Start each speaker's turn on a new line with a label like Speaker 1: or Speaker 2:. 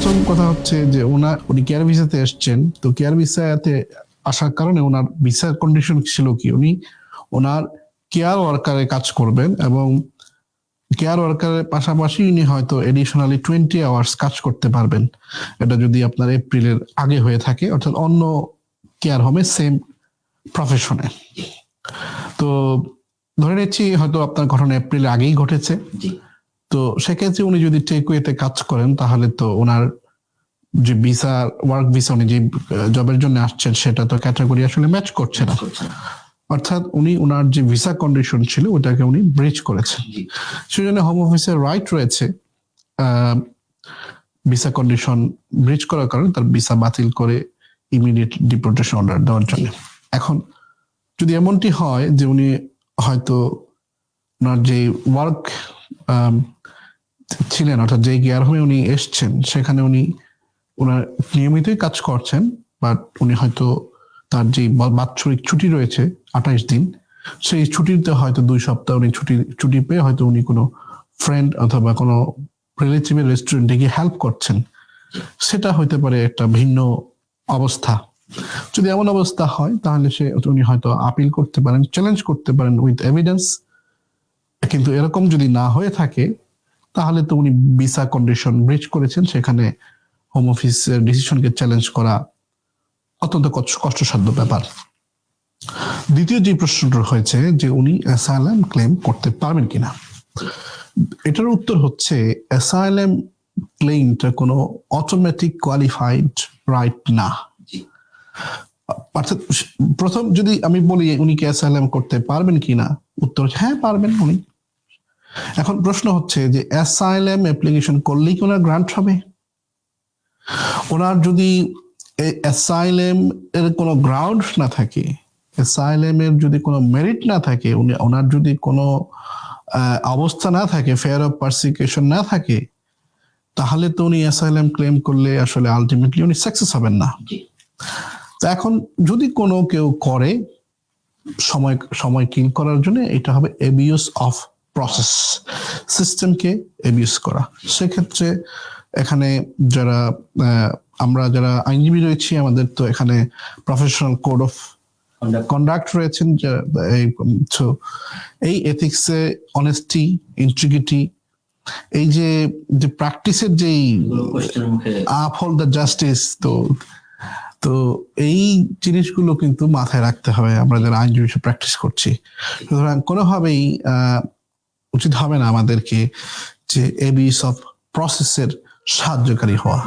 Speaker 1: প্রথম কথা হচ্ছে যে ওনার, উনি কেয়ার ভিসাতে এসছেন, তো কেয়ার ভিসাতে আসার কারণে ওনার ভিসার কন্ডিশন ছিল কি? উনি ওনার কেয়ার ওয়ার্কারে কাজ করবেন এবং কেয়ার ওয়ার্কারের পাশাপাশি উনি হয়তো এডিশনালি টোয়েন্টি আওয়ার্স কাজ করতে পারবেন। এটা যদি আপনার এপ্রিলের আগে হয়ে থাকে, অর্থাৎ অন্য কেয়ার হোমে সেম প্রফেশনে তো ধরে নিচ্ছি, হয়তো আপনার ঘটনা এপ্রিলের আগেই ঘটেছে। তো সেক্ষেত্রে উনি যদি টেকওয়েতে কাজ করেন তাহলে তো ওনার যে ভিসা ওয়ার্ক ভিসা উনি যে জবের জন্য আসছেন সেটা তো ক্যাটাগরি আসলে ম্যাচ করছে না। অর্থাৎ উনি ওনার যে ভিসা কন্ডিশন ছিল ওটাকে উনি ব্রিজ করেছেন।
Speaker 2: সেই
Speaker 1: জন্য হোম অফিসের রাইট রয়েছে ভিসা কন্ডিশন ব্রিজ করার কারণে তার ভিসা বাতিল করে ইমিডিয়েট ডিপোর্টেশন অর্ডার দেওয়ার জন্য। এখন যদি এমনটি হয় যে উনি হয়তো ওনার যে ওয়ার্ক ছিলেন, অর্থাৎ যে গিয়ার হোমে উনি এসছেন, সেখানে উনি ওনার নিয়মিতই কাজ করছেন বাট উনি হয়তো তার যে বাৎসরিক ছুটি রয়েছে, আঠাইশ দিন, সেই ছুটিতে হয়তো দুই সপ্তাহ উনি ছুটি ছুটি পেয়ে হয়তো উনি কোনো ফ্রেন্ড অথবা কোনো রিলেটিভের রেস্টুরেন্টে গিয়ে হেল্প করছেন। সেটা হইতে পারে একটা ভিন্ন অবস্থা। যদি এমন অবস্থা হয়, তাহলে সে, উনি হয়তো আপিল করতে পারেন চ্যালেঞ্জ করতে পারেন উইথ এভিডেন্স কিন্তু এরকম যদি না হয়ে থাকে তাহলে তো উনি ভিসা কন্ডিশন ব্রিজ করেছেন, সেখানে হোম অফিসের ডিসিশনকে চ্যালেঞ্জ করা অত্যন্ত কষ্ট- কষ্টসাধ্য ব্যাপার। দ্বিতীয় যে প্রশ্নটা হয়েছে যে উনি অ্যাসাইলাম ক্লেম করতে পারবেন কিনা, এটার উত্তর হচ্ছে অ্যাসাইলাম ক্লেমটা কোনো অটোমেটিক কোয়ালিফাইড রাইট না। প্রথম যদি আমি বলি উনি কি অ্যাসাইলাম করতে পারবেন কিনা, উত্তর হ্যাঁ পারবেন উনি। এখন প্রশ্ন হচ্ছে যে অ্যাসাইলাম অ্যাপ্লিকেশন করলেই কি ওনার গ্রান্ট হবে? ওনার যদি অ্যাসাইলেম এর কোনো গ্রাউন্ড না থাকে অ্যাসাইলেমের যদি কোনো মেরিট না থাকে উনি ওনার যদি কোনো অবস্থা না থাকে ফেয়ার অফ পারসিকিউশন না থাকে তাহলে তো উনি অ্যাসাইলেম ক্লেম করলে আসলে আলটিমেটলি উনি সাকসেস হবেন না। তো এখন যদি কোনো কেউ করে সময় সময় কিল করার জন্য এটা হবে এবিউস অফ প্রসেস সিস্টেমকে এবিউস করা। সেক্ষেত্রে এখানে যারা আমরা যারা আইনজীবী রয়েছি আমাদের তো এখানে প্রফেশনাল কোড অফ কন্ডাক্ট রয়েছেন এই এথিক্সে অনেস্টি ইন্টিগ্রিটি এই যে যে প্র্যাকটিসের যেই
Speaker 2: কোশ্চেনের
Speaker 1: দ্য জাস্টিস তো তো এই জিনিসগুলো কিন্তু মাথায় রাখতে হবে। আমরা যারা আইনজীবী প্র্যাকটিস করছি। সুতরাং কোনোভাবেই আহ, উচিত হবে না আমাদেরকে যে এবিস অফ প্রসেসের সাহায্যকারী হওয়া।